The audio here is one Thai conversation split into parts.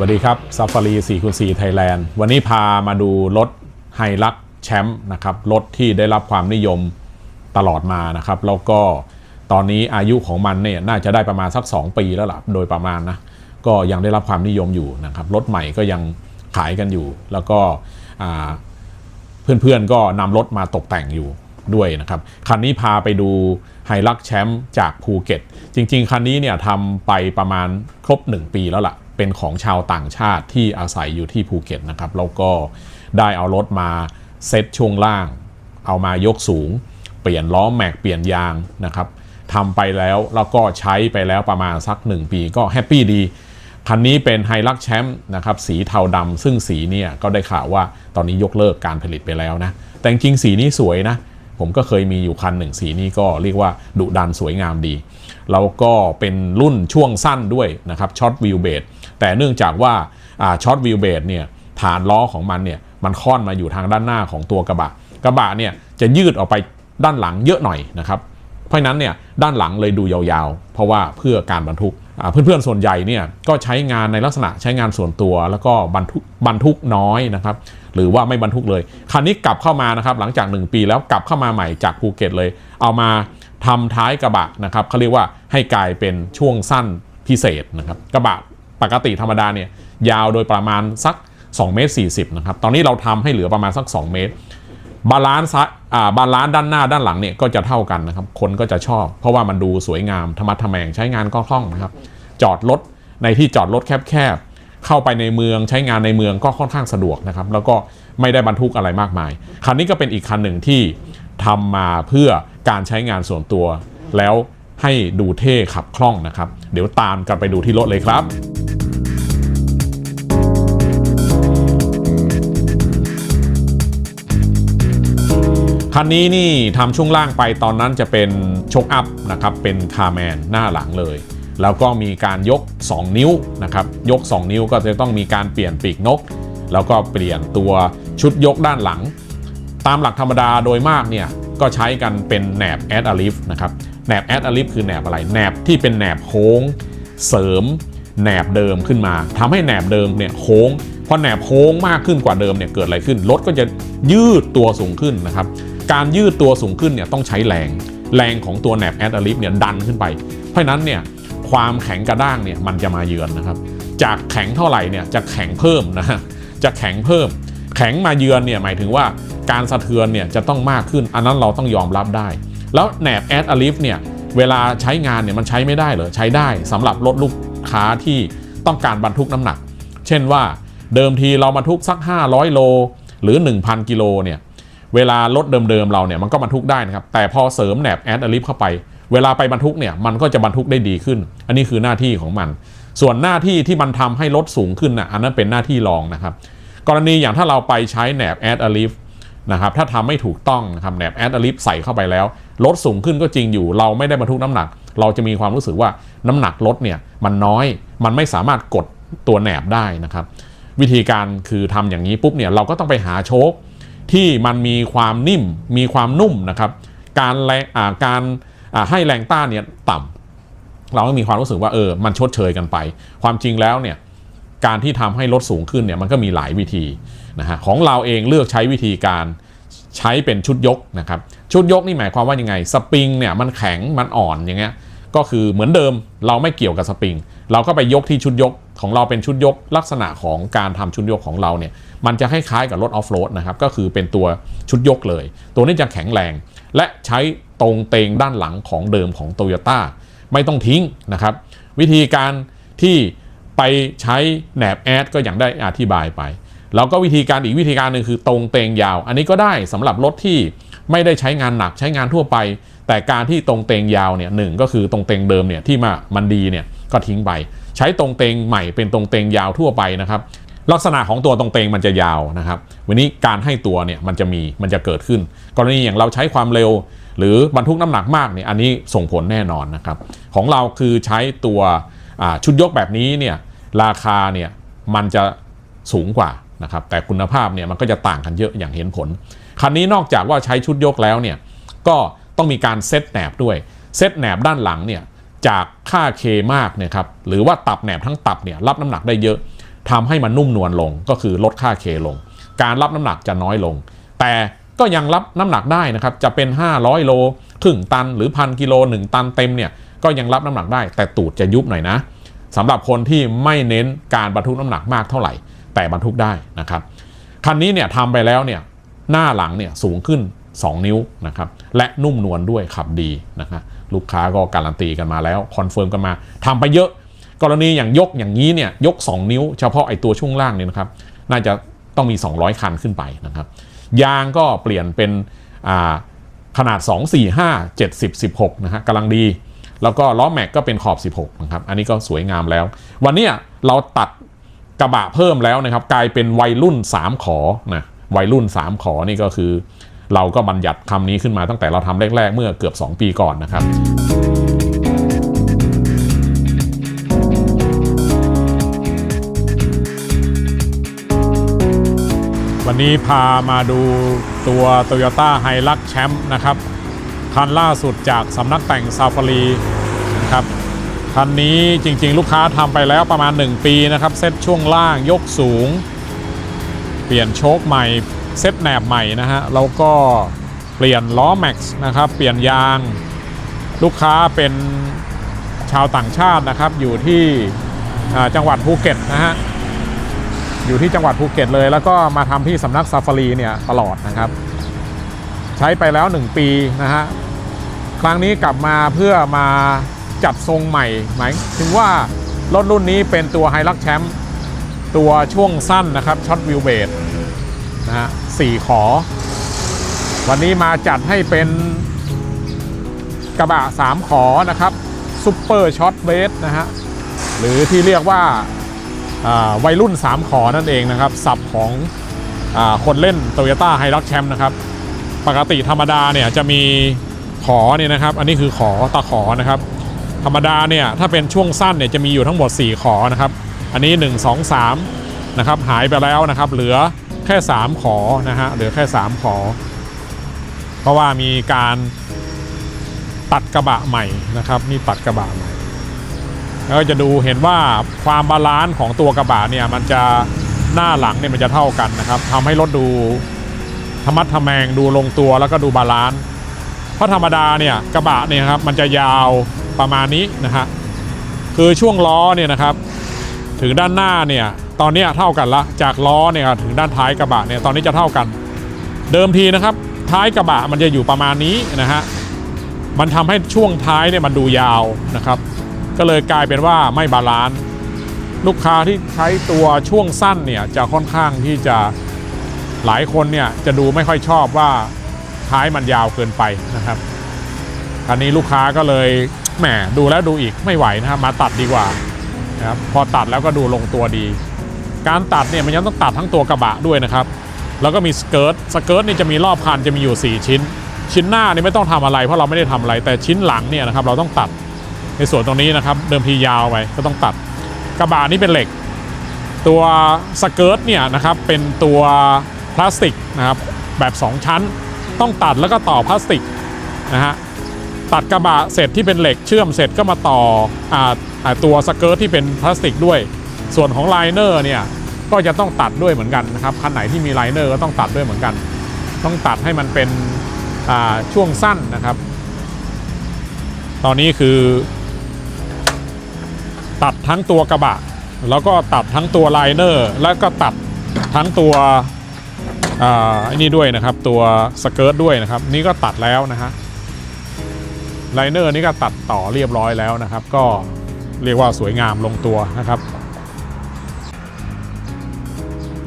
วัสดีครับซ a ฟารี4คูณ4ไทยแลนด์วันนี้พามาดูรถไฮลักแชมป์นะครับ รถที่ได้รับความนิยมตลอดมานะครับ แล้วก็ตอนนี้อายุของมันเนี่ยน่าจะได้ประมาณสัก 2 ปีแล้วล่ะ โดยประมาณนะ ก็ยังได้รับความนิยมอยู่นะครับ รถใหม่ก็ยังขายกันอยู่ แล้วก็อ่าเพื่อนๆก็นำรถมาตกแต่งอยู่ด้วยนะครับคันนี้พาไปดูไฮลักแชมป์จากภูเก็ต จริง ๆ คันนี้เนี่ยทำไปประมาณครบ 1 ปีแล้วล่ะ เป็นของชาวต่างชาติที่อาศัยอยู่ที่ภูเก็ตนะครับแล้วก็ได้เอารถมาเซตช่วงล่าง เอามายกสูง เปลี่ยนล้อแม็กเปลี่ยนยางนะครับทำไปแล้วแล้วก็ใช้ไปแล้วประมาณสัก 1 ปีก็แฮปปี้ดีคันนี้เป็นไฮลักแชมป์นะครับสีเทาดำซึ่งสีเนี่ยก็ได้ข่าวว่าตอนนี้ยกเลิกการผลิตไปแล้วนะ แต่จริงสีนี้สวยนะ ผมก็เคยมีอยู่คันหนึ่งสีนี้ก็เรียกว่าดุดันสวยงามดี แล้วก็เป็นรุ่นช่วงสั้นด้วยนะครับช็อตวิวเบด แต่เนื่องจากว่าช็อตวิวเบดเนี่ยฐานล้อของมันเนี่ยมันค่อนมาอยู่ทางด้านหน้าของตัวกระบะ กระบะเนี่ยจะยืดออกไปด้านหลังเยอะหน่อยนะครับ เพราะนั้นเนี่ยด้านหลังเลยดูยาวๆ เพราะว่าเพื่อการบรรทุกเพื่อนๆส่วนใหญ่เนี่ยก็ใช้งานในลักษณะใช้งานส่วนตัว แล้วก็บรรทุกบรรทุกน้อยนะครับ หรือว่าไม่บรรทุกเลยคันนี้กลับเข้ามานะครับ หลังจาก 1 ปีแล้วกลับเข้ามาใหม่จากภูเก็ตเลย เอามาทำท้ายกระบะนะครับเขาเรียกว่าให้กลายเป็นช่วงสั้นพิเศษนะครับ กระบะ ปกติธรรมดาเนี่ยยาวโดยประมาณสัก2เมตร40นะครับตอนนี้เราทำให้เหลือประมาณสัก 2 เมตร บาลานซ์อ่าบาลานซ์ด้านหน้าด้านหลังเนี่ยก็จะเท่ากันนะครับคนก็จะชอบ เพราะว่ามันดูสวยงามธรรมะทแมงใช้งานก็คล่องนะครับจอดรถในที่จอดรถแคบๆเข้าไปในเมืองใช้งานในเมืองก็ค่อนข้างสะดวกนะครับแล้วก็ไม่ได้บรรทุกอะไรมากมาย คันนี้ก็เป็นอีกคันหนึ่งที่ทำมาเพื่อการใช้งานส่วนตัว แล้วให้ดูเท่ขับคล่องนะครับ เดี๋ยวตามกันไปดูที่รถเลยครับ คันนี้นี่ทำช่วงล่างไปตอนนั้นจะเป็นชกอัพนะครับเป็นคาร์แมนหน้าหลังเลย แล้วก็มีการยก 2 นิ้วนะครับยก 2 นิ้วก็จะต้องมีการเปลี่ยนปีกนก แล้วก็เปลี่ยนตัวชุดยกด้านหลัง ตามหลักธรรมดาโดยมากเนี่ยก็ใช้กันเป็นแหนบแอดอะลิฟนะครับแหนบแอดอะลิฟคือแหนบอะไรแหนบที่เป็นแหนบโค้งเสริมแหนบเดิมขึ้นมาทำให้แหนบเดิมเนี่ยโค้งพอแหนบโค้งมากขึ้นกว่าเดิมเนี่ยเกิดอะไรขึ้นรถก็จะยืดตัวสูงขึ้นนะครับ การยืดตัวสูงขึ้นเนี่ยต้องใช้แรง แรงของตัวแหนบแอดอะลิฟเนี่ยดันขึ้นไป เพราะนั้นเนี่ยความแข็งกระด้างเนี่ยมันจะมาเยือนนะครับ จากแข็งเท่าไหร่เนี่ยจะแข็งเพิ่มนะฮะจะแข็งเพิ่ม แข็งมาเยือนเนี่ยหมายถึงว่าการสะเทือนเนี่ยจะต้องมากขึ้น อันนั้นเราต้องยอมรับได้ แล้วแหนบแอดอะลิฟเนี่ยเวลาใช้งานเนี่ยมันใช้ไม่ได้เหรอใช้ได้สำหรับรถลูกค้าที่ต้องการบรรทุกน้ำหนัก เช่นว่าเดิมทีเราบรรทุกสัก 500 โล หรือ 1,000 กิโลเนี่ย เวลารถเดิมๆเราเนี่ยมันก็บรรทุกได้นะครับ แต่พอเสริมแหนบแอดอลิฟเข้าไป เวลาไปบรรทุกเนี่ยมันก็จะบรรทุกได้ดีขึ้น อันนี้คือหน้าที่ของมัน ส่วนหน้าที่ที่มันทำให้รถสูงขึ้นนะอันนั้นเป็นหน้าที่รองนะครับ กรณีอย่างถ้าเราไปใช้แหนบแอดอลิฟนะครับถ้าทำไม่ถูกต้องนะครับแหนบแอดอลิฟใส่เข้าไปแล้วรถสูงขึ้นก็จริงอยู่ เราไม่ได้บรรทุกน้ำหนัก เราจะมีความรู้สึกว่าน้ำหนักรถเนี่ยมันน้อยมันไม่สามารถกดตัวแหนบได้นะครับ วิธีการคือทำอย่างนี้ปุ๊บเนี่ยเราก็ต้องไปหาโชค ที่มันมีความนิ่มมีความนุ่มนะครับ การแรงอ่การให้แรงต้านเนี่ยต่ำเราก็มีความรู้สึกว่าเออมันชดเชยกันไป ความจริงแล้วเนี่ยการที่ทำให้รถสูงขึ้นเนี่ยมันก็มีหลายวิธีนะฮะของเราเองเลือกใช้วิธีการใช้เป็นชุดยกนะครับ ชุดยกนี่หมายความว่ายังไงสปริงเนี่ยมันแข็งมันอ่อนอย่างเงี้ยก็คือเหมือนเดิมเราไม่เกี่ยวกับสปริง เราก็ไปยกที่ชุดยก ของเราเป็นชุดยกลักษณะของการทำชุดยกของเราเนี่ยมันจะคล้ายๆกับรถออฟโรดนะครับก็คือเป็นตัวชุดยกเลย ตัวนี้จะแข็งแรง และใช้ตรงเตงด้านหลังของเดิมของโตโยต้าไม่ต้องทิ้งนะครับ วิธีการที่ไปใช้แหนบแอดก็อย่างได้อธิบายไป แล้วก็วิธีการอีกวิธีการหนึ่งคือตรงเตงยาว อันนี้ก็ได้สำหรับรถที่ไม่ได้ใช้งานหนักใช้งานทั่วไป แต่การที่ตรงเตงยาวเนี่ยหนึ่งก็คือตรงเตงเดิมเนี่ยที่มามันดีเนี่ยก็ทิ้งไปใช้ตรงเตงใหม่เป็นตรงเตงยาวทั่วไปนะครับลักษณะของตัวตรงเตงมันจะยาวนะครับ วันนี้การให้ตัวเนี่ยมันจะมีมันจะเกิดขึ้น กรณีอย่างเราใช้ความเร็ว หรือบรรทุกน้ำหนักมากเนี่ยอันนี้ส่งผลแน่นอนนะครับ ของเราคือใช้ตัวชุดยกแบบนี้เนี่ยราคาเนี่ยมันจะสูงกว่านะครับ แต่คุณภาพเนี่ยมันก็จะต่างกันเยอะอย่างเห็นผล คันนี้นอกจากว่าใช้ชุดยกแล้วเนี่ยก็ต้องมีการเซตแหนบด้วยเซตแหนบด้านหลังเนี่ย จากค่าเคมากเนี่ยครับหรือว่าตับแหนบทั้งตับเนี่ยรับน้ำหนักได้เยอะทำให้มันนุ่มนวลลงก็คือลดค่าเคลง การรับน้ำหนักจะน้อยลง แต่ก็ยังรับน้ำหนักได้นะครับจะเป็น 500 โลครึ่งตันหรือพันกิโล 1 ตันเต็มเนี่ยก็ยังรับน้ำหนักได้ แต่ตูดจะยุบหน่อยนะสำหรับคนที่ไม่เน้นการบรรทุกน้ำหนักมากเท่าไหร่ แต่บรรทุกได้นะครับคันนี้เนี่ยทำไปแล้วเนี่ยหน้าหลังเนี่ยสูงขึ้น 2 นิ้วนะครับและนุ่มนวลด้วยขับดีนะครับ ลูกค้าก็การันตีกันมาแล้วคอนเฟิร์มกันมาทำไปเยอะ กรณีอย่างยกอย่างนี้เนี่ยยก 2 นิ้ว เฉพาะไอตัวช่วงล่างเนี่ยนะครับ น่าจะต้องมี 200 คันขึ้นไปนะครับ ยางก็เปลี่ยนเป็นอ่าขนาด 2 4 5 70 16นะฮะกำลังดี แล้วก็ล้อแม็กก็เป็นขอบ 16นะครับอันนี้ก็สวยงามแล้ว วันนี้เราตัดกระบะเพิ่มแล้วนะครับ กลายเป็นวัยรุ่น 3 ขอนะวัยรุ่น 3 ขอนี่ก็คือ เราก็บัญญัติคำนี้ขึ้นมาตั้งแต่เราทำแรก ๆ เมื่อเกือบ 2 ปีก่อนนะครับวันนี้พามาดูตัว Toyota h i l u x Champ นะครับ คันล่าสุดจากสำนักแต่งซาฟารีนะครับ คันนี้จริงๆ ลูกค้าทำไปแล้วประมาณ 1 ปีนะครับ เซตช่วงล่างยกสูง เปลี่ยนโชคใหม่ เซตแหนบใหม่นะฮะแล้วก็เปลี่ยนล้อแม็กซ์นะครับ เปลี่ยนยาง ลูกค้าเป็นชาวต่างชาตินะครับ อยู่ที่จังหวัดภูเก็ตนะฮะอยู่ที่จังหวัดภูเก็ตเลย แล้วก็มาทำที่สำนักซาฟารีเนี่ยตลอดนะครับ ใช้ไปแล้ว 1 ปีนะฮะครั้งนี้กลับมาเพื่อมาจัดทรงใหม่หมายถึงว่ารถรุ่นนี้เป็นตัวไฮลักแชมป์ตัวช่วงสั้นนะครับช็อตวิวเบด นะฮะสี่ขอ วันนี้มาจัดให้เป็นกระบะ3ขอนะครับซุปเปอร์ช็อตเบสนะฮะหรือที่เรียกว่าวัยรุ่น 3 ขอนั่นเองนะครับสับของอคนเล่น Toyota h i l u x Champ นะครับ ปกติธรรมดาเนี่ยจะมีขอเนี่ยนะครับ อันนี้คือขอตะขอนะครับ ธรรมดาเนี่ยถ้าเป็นช่วงสั้นเนี่ยจะมีอยู่ทั้งหมด 4 ขอนะครับ อันนี้ 1 2 3นะครับหายไปแล้วนะครับ เหลือ ค่ 3 ขอนะฮะเหลือแค่ 3 ขอ เพราะว่ามีการตัดกระบะใหม่นะครับนี่ตัดกระบะใหม่แล้วก็จะดูเห็นว่าความบาลานซ์ของตัวกระบะเนี่ยมันจะหน้าหลังเนี่ยมันจะเท่ากันนะครับทำให้รถดูธรรมัดทะแมงดูลงตัวแล้วก็ดูบาลานซ์เพราะธรรมดาเนี่ยกระบะเนี่ยครับมันจะยาวประมาณนี้นะฮะคือช่วงล้อเนี่ยนะครับ ถึงด้านหน้าเนี่ย ตอนนี้เท่ากันละจากล้อเนี่ยถึงด้านท้ายกระบะเนี่ยตอนนี้จะเท่ากัน เดิมทีนะครับ ท้ายกระบะมันจะอยู่ประมาณนี้นะฮะมันทำให้ช่วงท้ายเนี่ยมันดูยาวนะครับ ก็เลยกลายเป็นว่าไม่บาลานซ์ลูกค้าที่ใช้ตัวช่วงสั้นเนี่ยจะค่อนข้างที่จะหลายคนเนี่ยจะดูไม่ค่อยชอบว่าท้ายมันยาวเกินไปนะครับคันนี้ลูกค้าก็เลยแหมดูแล้วดูอีกไม่ไหวนะครับมาตัดดีกว่านะครับพอตัดแล้วก็ดูลงตัวดี การตัดเนี่ยมันยังต้องตัดทั้งตัวกระบะด้วยนะครับ แล้วก็มีสเกิร์ตสเกิร์ตนี่จะมีรอบคันจะมีอยู่ 4 ชิ้น ชิ้นหน้านี่ไม่ต้องทำอะไร เพราะเราไม่ได้ทำอะไร แต่ชิ้นหลังเนี่ยนะครับเราต้องตัดในส่วนตรงนี้นะครับ เดิมทียาวไปก็ต้องตัด กระบะนี่เป็นเหล็ก ตัวสเกิร์ตเนี่ยนะครับเป็นตัวพลาสติกนะครับแบบ 2 ชั้น ต้องตัดแล้วก็ต่อพลาสติกนะฮะตัดกระบะเสร็จที่เป็นเหล็กเชื่อมเสร็จก็มาต่อออาตัวสเกิร์ตที่เป็นพลาสติกด้วย ส่วนของไลเนอร์เนี่ยก็จะต้องตัดด้วยเหมือนกันนะครับคันไหนที่มีไลเนอร์ก็ต้องตัดด้วยเหมือนกัน ต้องตัดให้มันเป็นช่วงสั้นนะครับ ตอนนี้คือ ตัดทั้งตัวกระบะ แล้วก็ตัดทั้งตัวไลเนอร์แล้วก็ตัดทั้งตัวอ่าไอ้นี่ด้วยนะครับ ตัวสเกิร์ตด้วยนะครับ นี่ก็ตัดแล้วนะฮะไลเนอร์นี่ก็ตัดต่อเรียบร้อยแล้วนะครับ ก็เรียกว่าสวยงามลงตัวนะครับ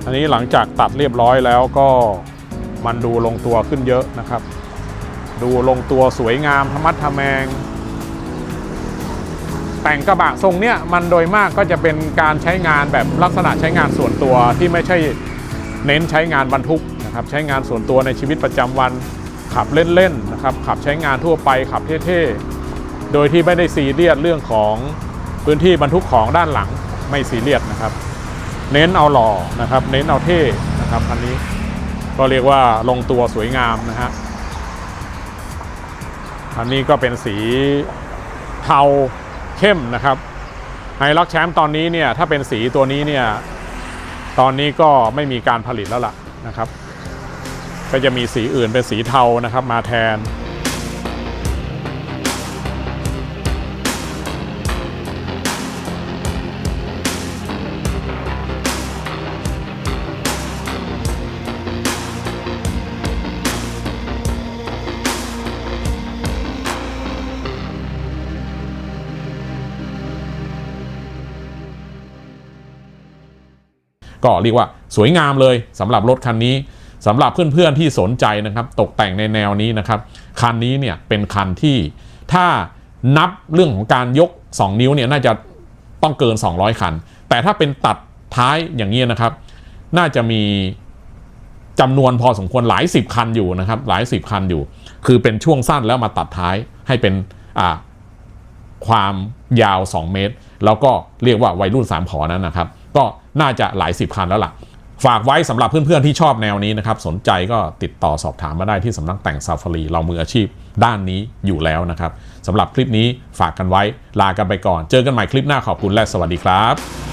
อันนี้หลังจากตัดเรียบร้อยแล้วก็มันดูลงตัวขึ้นเยอะนะครับ ดูลงตัวสวยงามธรรมัดทแมง แต่งกระบะทรงเนี้ยมันโดยมากก็จะเป็นการใช้งานแบบลักษณะใช้งานส่วนตัวที่ไม่ใช่เน้นใช้งานบรรทุกนะครับใช้งานส่วนตัวในชีวิตประจำวันขับเล่นๆนะครับขับใช้งานทั่วไปขับเท่ๆ โดยที่ไม่ได้ซีเรียสเรื่องของพื้นที่บรรทุกของด้านหลังไม่ซีเรียสนะครับ เน้นเอาหล่อนะครับ เน้นเอาเท่นะครับคันนี้ก็เรียกว่าลงตัวสวยงามนะฮะอันนี้ก็เป็นสีเทาเข้มนะครับไฮล็อกแชมป์ตอนนี้เนี่ยถ้าเป็นสีตัวนี้เนี่ยตอนนี้ก็ไม่มีการผลิตแล้วล่ะนะครับ ก็จะมีสีอื่นเป็นสีเทานะครับมาแทน ก็เรียกว่าสวยงามเลยสำหรับรถคันนี้สำหรับเพื่อนๆที่สนใจนะครับ ตกแต่งในแนวนี้นะครับ คันนี้เนี่ยเป็นคันที่ถ้านับเรื่องของการยก 2 นิ้วเนี่ยน่าจะต้องเกิน 200 คัน แต่ถ้าเป็นตัดท้ายอย่างนี้นะครับ น่าจะมีจำนวนพอสมควรหลายสิบคันอยู่นะครับ หลายสิบคันอยู่ คือเป็นช่วงสั้นแล้วมาตัดท้ายให้เป็นความยาว 2 เมตร แล้วก็เรียกว่าวัยรุ่น 3 ขอนั้นนะครับ ก็ น่าจะหลายสิบคันแล้วล่ะ ฝากไว้สำหรับเพื่อนๆที่ชอบแนวนี้นะครับ สนใจก็ติดต่อสอบถามมาได้ที่สำนักแต่งซาฟารีเรามืออาชีพด้านนี้อยู่แล้วนะครับสำหรับคลิปนี้ฝากกันไว้ลากันไปก่อน เจอกันใหม่คลิปหน้าขอบคุณและสวัสดีครับ